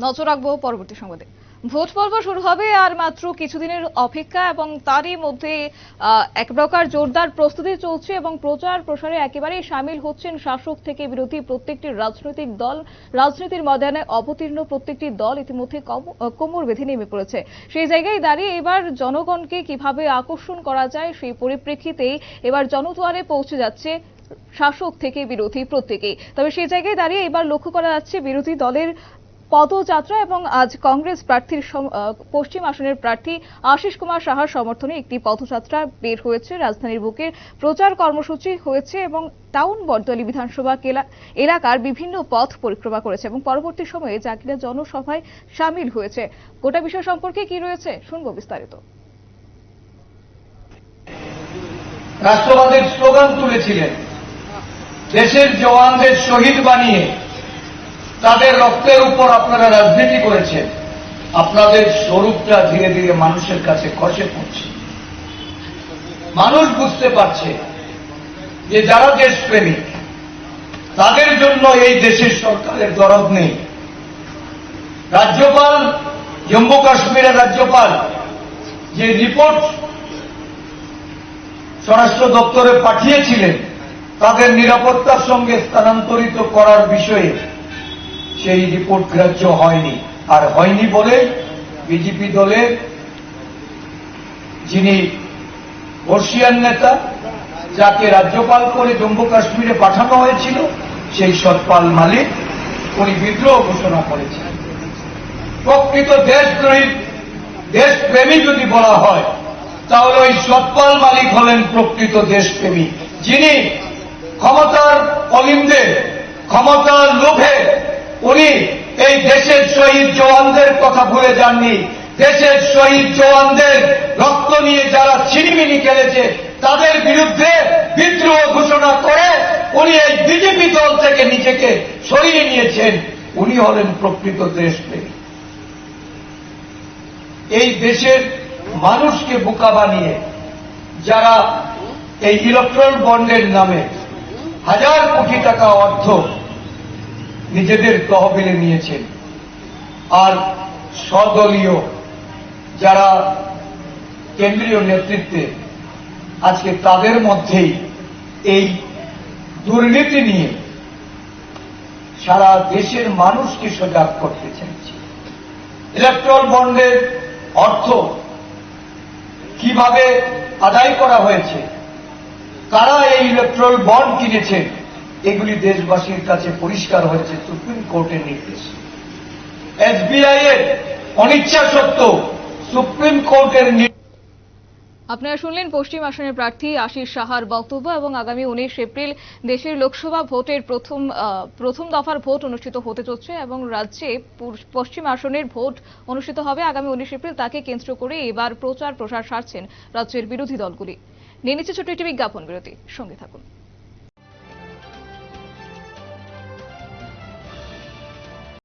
নজর রাখব পরবর্তী সংবাদে। ভোট পর্ব শুরু হবে আর মাত্র কিছুদিনের অপেক্ষা এবং তারই মধ্যে এক প্রকার জোরদার প্রস্তুতি চলছে এবং প্রচার প্রসারে একেবারেই সামিল হচ্ছেন শাসক থেকে বিরোধী প্রত্যেকটি রাজনৈতিক দল। রাজনীতির ময়দানে অবতীর্ণ প্রত্যেকটি দল ইতিমধ্যে কম- কোমর বেঁধে নেমে পড়েছে। সেই জায়গায় দাঁড়িয়ে এবার জনগণকে কীভাবে আকর্ষণ করা যায় সেই পরিপ্রেক্ষিতেই এবার জনদুয়ারে পৌঁছে যাচ্ছে শাসক থেকে বিরোধী প্রত্যেকেই। তবে সেই জায়গায় দাঁড়িয়ে এবার লক্ষ্য করা যাচ্ছে বিরোধী দলের পদযাত্রা এবং আজ কংগ্রেস প্রার্থীর পশ্চিম আসনের প্রার্থী আশিস কুমার সাহার সমর্থনে একটি পদযাত্রা বের হয়েছে। রাজধানীর বুকের প্রচার কর্মসূচি হয়েছে এবং টাউন বটদলি বিধানসভা এলাকার বিভিন্ন পথ পরিক্রমা করেছে এবং পরবর্তী সময়ে জাকিরা জনসভায় সামিল হয়েছে। গোটা বিষয় সম্পর্কে কি রয়েছে শুনব বিস্তারিত। রাষ্ট্রবাদের স্লোগান তুলেছিলেন, দেশের জওয়ানদের শহীদ বানিয়ে তাদের রক্তের উপর আপনারা রাজনীতি করেছেন। আপনাদের স্বরূপটা ধীরে ধীরে মানুষের কাছে খসে পড়ছে। মানুষ বুঝতে পারছে যে যারা দেশপ্রেমিক, তাদের জন্য এই দেশের সরকারের দরদ নেই। রাজ্যপাল, জম্মু কাশ্মীরের রাজ্যপাল, যে রিপোর্ট স্বরাষ্ট্র দপ্তরে পাঠিয়েছিলেন, তাদের নিরাপত্তার সঙ্গে স্থানান্তরিত করার বিষয়ে সেই রিপোর্ট গ্রাহ্য হয়নি। আর হয়নি বলে বিজেপি দলের যিনি বর্ষিয়ান নেতা, যাকে রাজ্যপাল করে জম্মু কাশ্মীরে পাঠানো হয়েছিল, সেই সৎপাল মালিক, উনি বিদ্রোহ ঘোষণা করেছেন। প্রকৃত দেশদ্রোহী, দেশপ্রেমী যদি বলা হয়, তাহলে ওই সৎপাল মালিক হলেন প্রকৃত দেশপ্রেমী, যিনি ক্ষমতার অলিন্দে, ক্ষমতার লোভে উনি এই দেশের শহীদ জওয়ানদের কথা ভুলে যাননি। দেশের শহীদ জওয়ানদের রক্ত নিয়ে যারা ছিনিমিনি খেলেছে, তাদের বিরুদ্ধে বিদ্রোহ ঘোষণা করে উনি এই বিজেপি দল থেকে নিজেকে সরিয়ে নিয়েছেন। উনি হলেন প্রকৃত দেশপ্রেমী। এই দেশের মানুষকে বোকা বানিয়ে যারা এই ইলেকট্রন বন্ডের নামে হাজার কোটি টাকা অর্থ নিজেদের তহবিলে নিয়েছেন। আর স্বদলীয় যারা কেন্দ্রীয় নেতৃত্বে আজকে তাদের মধ্যেই এই দুর্নীতি নিয়ে সারা দেশের মানুষকে সজাগ করতে চাইছে। ইলেকট্রল বন্ডের অর্থ কীভাবে আদায় করা হয়েছে? কারা এই ইলেকট্রল বন্ড কিনেছেন? এগুলি দেশবাসীর কাছে পরিষ্কার হয়েছে সুপ্রিম কোর্টের নির্দেশ। এসবিআই এর অনিচ্ছা সত্ত্বেও সুপ্রিম কোর্টের আপনারা শুনলেন পশ্চিম আসনের প্রার্থী আশিস সাহার বক্তব্য এবং আগামী উনিশ এপ্রিল দেশের লোকসভা ভোটের প্রথম প্রথম দফার ভোট অনুষ্ঠিত হতে চলছে এবং রাজ্যে পশ্চিম আসনের ভোট অনুষ্ঠিত হবে আগামী উনিশ এপ্রিল। তাকে কেন্দ্র করে এবার প্রচার প্রসার সারছেন রাজ্যের বিরোধী দলগুলি। নিয়ে নিচ্ছে ছোট্ট একটি বিজ্ঞাপন বিরতি। সঙ্গে থাকুন।